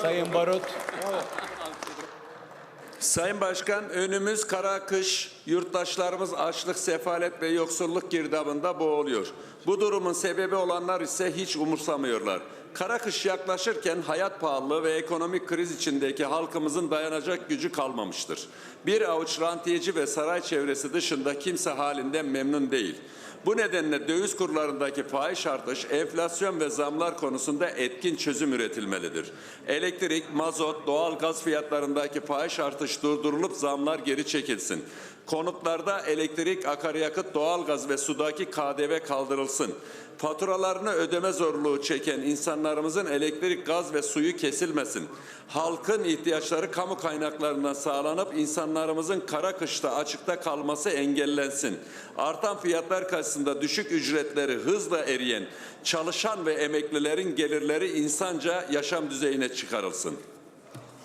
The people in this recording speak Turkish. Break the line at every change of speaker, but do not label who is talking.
Sayın Barut.
Sayın Başkan, önümüz kara kış, yurttaşlarımız açlık, sefalet ve yoksulluk girdabında boğuluyor. Bu durumun sebebi olanlar ise hiç umursamıyorlar. Kara kış yaklaşırken hayat pahalılığı ve ekonomik kriz içindeki halkımızın dayanacak gücü kalmamıştır. Bir avuç rantiyeci ve saray çevresi dışında kimse halinden memnun değil. Bu nedenle döviz kurlarındaki fahiş artış, enflasyon ve zamlar konusunda etkin çözüm üretilmelidir. Elektrik, mazot, doğal gaz fiyatlarındaki fahiş artış durdurulup zamlar geri çekilsin. Konutlarda elektrik, akaryakıt, doğalgaz ve sudaki KDV kaldırılsın. Faturalarını ödeme zorluğu çeken insanlarımızın elektrik, gaz ve suyu kesilmesin. Halkın ihtiyaçları kamu kaynaklarından sağlanıp insanlarımızın kara kışta açıkta kalması engellensin. Artan fiyatlar karşısında düşük ücretleri hızla eriyen çalışan ve emeklilerin gelirleri insanca yaşam düzeyine çıkarılsın.